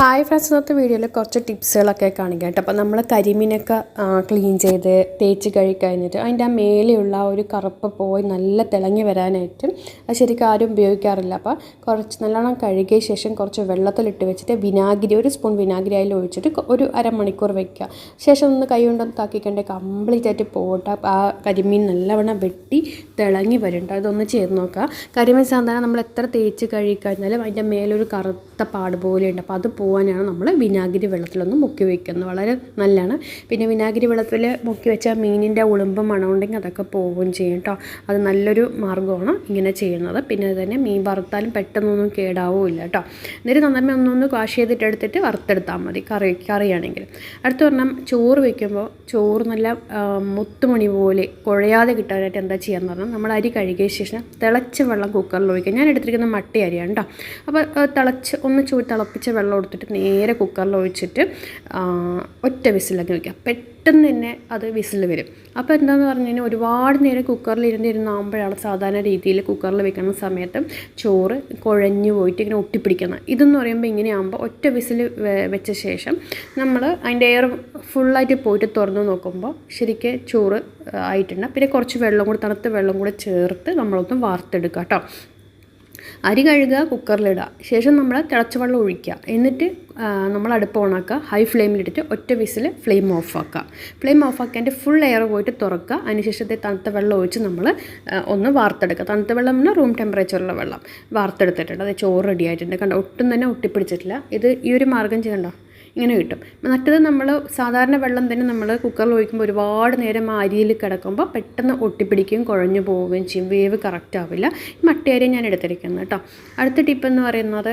Hi friends ഇന്നത്തെ വീഡിയോയിൽ കുറച്ച് ടിപ്സുകളൊക്കെ കാണിക്കാം കേട്ടോ. അപ്പോൾ നമ്മൾ കരിമീനൊക്കെ ക്ലീൻ ചെയ്ത് തേച്ച് കഴിക്കഴിഞ്ഞിട്ട് അതിന്റെ ആ മേലെയുള്ള ആ ഒരു കറുപ്പ് പോയി നല്ല തിളങ്ങി വരാനായിട്ട് അത് ശരിക്കും ആരും ഉപയോഗിക്കാറില്ല. അപ്പോൾ കുറച്ച് നല്ലോണം കഴുകിയ ശേഷം കുറച്ച് വെള്ളത്തിലിട്ട് വെച്ചിട്ട് വിനാഗിരി ഒരു സ്പൂൺ വിനാഗിരി അതിൽ ഒഴിച്ചിട്ട് ഒരു അരമണിക്കൂർ വെക്കുക. ശേഷം ഒന്ന് കൈ കൊണ്ടൊന്ന് താക്കിക്കണ്ടേ കംപ്ലീറ്റ് ആയിട്ട് പോട്ടെ. ആ കരിമീൻ നല്ലവണ്ണം വെട്ടി തിളങ്ങി വരുന്നുണ്ട് അതൊന്ന് ചെയ്ത് നോക്കുക. കരിമീൻ സാധാരണ നമ്മൾ എത്ര തേച്ച് കഴിക്കഴിഞ്ഞാലും അതിന്റെ മേലൊരു കറുത്ത പാട് പോലെയുണ്ട്. അപ്പോൾ അത് പോകാനാണ് നമ്മൾ വിനാഗിരി വെള്ളത്തിലൊന്ന് മുക്കി വയ്ക്കുന്നത് വളരെ നല്ലതാണ്. പിന്നെ വിനാഗിരി വെള്ളത്തിൽ മുക്കി വെച്ചാൽ മീനിന്റെ ഉളുമ്പ് മണമുണ്ടെങ്കിൽ അതൊക്കെ പോവുകയും ചെയ്യും കേട്ടോ അത് നല്ലൊരു മാർഗമാണ് ഇങ്ങനെ ചെയ്യുന്നത്. പിന്നെ തന്നെ മീൻ വറുത്താലും പെട്ടെന്നൊന്നും കേടാവുമില്ല കേട്ടോ എന്നിട്ട് നന്നായി ഒന്നൊന്ന് വാഷ് ചെയ്തിട്ട് എടുത്തിട്ട് വറുത്തെടുത്താൽ മതി കറി കറിയാണെങ്കിൽ. അടുത്ത് പറഞ്ഞാൽ ചോറ് വയ്ക്കുമ്പോൾ ചോറ് നല്ല മുത്തുമണി പോലെ കുഴയാതെ കിട്ടാനായിട്ട് എന്താ ചെയ്യാന്ന് പറഞ്ഞാൽ നമ്മൾ അരി കഴുകിയ ശേഷം തിളച്ച വെള്ളം കുക്കറിൽ ഒഴിക്കുക. ഞാൻ എടുത്തിരിക്കുന്ന മട്ടി അരിയാണ് കേട്ടോ അപ്പോൾ തിളച്ച് ഒന്ന് ചൂ തിളപ്പിച്ച വെള്ളം എടുത്തിട്ട് നേരെ കുക്കറിൽ ഒഴിച്ചിട്ട് ഒറ്റ വിസിലൊക്കെ വയ്ക്കുക പെട്ടെന്ന് തന്നെ അത് വിസിൽ വരും. അപ്പോൾ എന്താണെന്ന് പറഞ്ഞു കഴിഞ്ഞാൽ ഒരുപാട് നേരം കുക്കറിൽ ഇരുന്നിരുന്നാകുമ്പോഴാണ് സാധാരണ രീതിയിൽ കുക്കറിൽ വെക്കുന്ന സമയത്ത് ചോറ് കുഴഞ്ഞു പോയിട്ട് ഇങ്ങനെ ഒട്ടിപ്പിടിക്കുന്നത് ഇതെന്ന് പറയുമ്പോൾ ഇങ്ങനെയാകുമ്പോൾ ഒറ്റ വിസിൽ വെച്ച ശേഷം നമ്മൾ അതിന്റെ എയർ ഫുള്ളായിട്ട് പോയിട്ട് തുറന്ന് നോക്കുമ്പോൾ ശരിക്കും ചോറ് ആയിട്ടുണ്ട്. പിന്നെ കുറച്ച് വെള്ളം കൂടി തണുത്ത വെള്ളം കൂടി ചേർത്ത് നമ്മളൊന്ന് വാർത്തെടുക്കുക കേട്ടോ അരി കഴുകുക കുക്കറിലിടുക ശേഷം നമ്മൾ തിളച്ച വെള്ളം ഒഴിക്കുക. എന്നിട്ട് നമ്മൾ അടുപ്പ് ഓണാക്കുക ഹൈ ഫ്ലെയിമിലിട്ടിട്ട് ഒറ്റ വിസിൽ ഫ്ലെയിം ഓഫാക്കുക ഫ്ലെയിം ഓഫ് ആക്കിയതിന്റെ ഫുൾ എയർ പോയിട്ട് തുറക്കുക. അതിനുശേഷത്തെ തണുത്ത വെള്ളം ഒഴിച്ച് നമ്മൾ ഒന്ന് വാർത്തെടുക്കുക. തണുത്ത വെള്ളം എന്ന് റൂം ടെമ്പറേച്ചറിലുള്ള വെള്ളം. വാർത്തെടുത്തിട്ടുണ്ട്. അത് ചോറ് റെഡി ആയിട്ടുണ്ട്. കണ്ടോ? ഒട്ടും തന്നെ ഒട്ടിപ്പിടിച്ചിട്ടില്ല. ഇത് ഈ ഒരു മാർഗം ചെയ്യണ്ടോ ഇങ്ങനെ കിട്ടും. മറ്റത് നമ്മൾ സാധാരണ വെള്ളം തന്നെ നമ്മൾ കുക്കറിൽ ഒഴിക്കുമ്പോൾ ഒരുപാട് നേരം അരിയിൽ കിടക്കുമ്പോൾ പെട്ടെന്ന് ഒട്ടിപ്പിടിക്കുകയും കുഴഞ്ഞു പോവുകയും ചെയ്യും. വേവ് കറക്റ്റ് ആവില്ല. മട്ടയരി ഞാൻ എടുത്തിരിക്കുന്നത് കേട്ടോ. അടുത്ത ടിപ്പ് എന്ന് പറയുന്നത്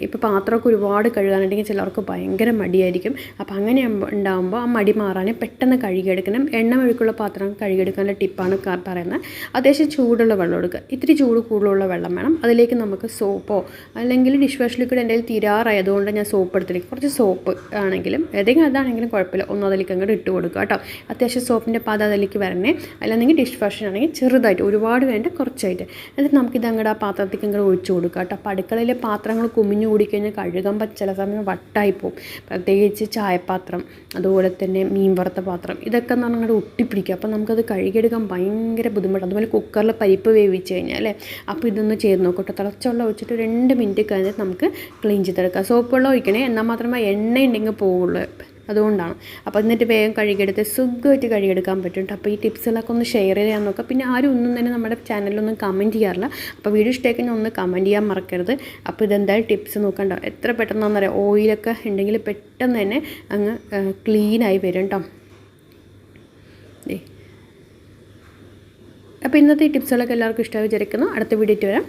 ഇപ്പോൾ പാത്രമൊക്കെ ഒരുപാട് കഴുകാനുണ്ടെങ്കിൽ ചിലർക്ക് ഭയങ്കര മടിയായിരിക്കും. അപ്പോൾ അങ്ങനെ ഉണ്ടാകുമ്പോൾ ആ മടി മാറാൻ പെട്ടെന്ന് കഴുകിയെടുക്കണം. എണ്ണ ഒഴുക്കുള്ള പാത്രം കഴുകിയെടുക്കാനുള്ള ടിപ്പാണ് പറയുന്നത്. അത്യാവശ്യം ചൂടുള്ള വെള്ളം എടുക്കുക. ഇത്തിരി ചൂട് കൂടുതലുള്ള വെള്ളം വേണം. അതിലേക്ക് നമുക്ക് സോപ്പോ അല്ലെങ്കിൽ ഡിഷ് വാഷ് ലിക്വിഡ് എന്റെ തീരാറായതുകൊണ്ട് ഞാൻ സോപ്പ് എടുത്തിരിക്കും. കുറച്ച് സോപ്പ് ആണെങ്കിലും ഏതെങ്കിലും അതാണെങ്കിലും കുഴപ്പമില്ല. ഒന്ന് അതിലേക്ക് അങ്ങോട്ട് ഇട്ട് കൊടുക്കുക കേട്ടോ. അത്യാവശ്യം സോപ്പിന്റെ പാത അതിലേക്ക് വരണേ. അല്ലെങ്കിൽ ഡിഷ് വാഷ് ആണെങ്കിൽ ചെറുതായിട്ട് ഒരുപാട് വേണ്ട കുറച്ചായിട്ട്. എന്നിട്ട് നമുക്കിത് അങ്ങോട്ട് ആ പാത്രത്തേക്ക് അങ്ങോട്ട് ഒഴിച്ചു കൊടുക്കുക കേട്ടോ. അപ്പോൾ അടുക്കളയിലെ പാത്രങ്ങൾ കുമിഞ്ഞു കൂടിക്കഴിഞ്ഞാൽ കഴുകുമ്പോൾ ചില സമയം വട്ടായി പോകും. പ്രത്യേകിച്ച് ചായപാത്രം അതുപോലെ തന്നെ മീൻ വറുത്ത പാത്രം ഇതൊക്കെ എന്ന് പറഞ്ഞാൽ ഒട്ടിപ്പിടിക്കുക. അപ്പോൾ നമുക്കത് കഴുകിയെടുക്കാൻ ഭയങ്കര ബുദ്ധിമുട്ടാണ്. അതുപോലെ കുക്കറിൽ പരിപ്പ് വേവിച്ച് കഴിഞ്ഞാൽ അല്ലേ? അപ്പോൾ ഇതൊന്ന് ചെയ്ത് നോക്കട്ടെ തിളച്ചുള്ള ഒഴിച്ചിട്ട് രണ്ട് മിനിറ്റ് കഴിഞ്ഞിട്ട് നമുക്ക് ക്ലീൻ ചെയ്തെടുക്കാം. സോപ്പ് വെള്ളം ഒഴിക്കണേ. എന്നാൽ മാത്രമേ എണ്ണ ഉണ്ടെങ്കിൽ പോവുള്ളൂ. അതുകൊണ്ടാണ്. അപ്പോൾ എന്നിട്ട് വേഗം കഴുകിയെടുത്ത് സുഖമായിട്ട് കഴുകിയെടുക്കാൻ പറ്റും. അപ്പോൾ ഈ ടിപ്സുകളൊക്കെ ഒന്ന് ഷെയർ ചെയ്യാൻ നോക്കുക പിന്നെ ആരും ഒന്നും തന്നെ നമ്മുടെ ചാനലിലൊന്നും കമന്റ് ചെയ്യാറില്ല. അപ്പോൾ വീഡിയോ ഇഷ്ടമൊക്കെ ഒന്ന് കമന്റ് ചെയ്യാൻ മറക്കരുത്. അപ്പോൾ ഇതെന്തായാലും ടിപ്സ് നോക്കണ്ട. എത്ര പെട്ടെന്നാണെന്ന് അറിയാം ഓയിലൊക്കെ ഉണ്ടെങ്കിൽ പെട്ടെന്ന് തന്നെ അങ്ങ് ക്ലീനായി വരും കേട്ടോ അപ്പോൾ ഇന്നത്തെ ടിപ്സുകളൊക്കെ എല്ലാവർക്കും ഇഷ്ടമായി വിചാരിക്കുന്നു. അടുത്ത വീഡിയോ വരാം.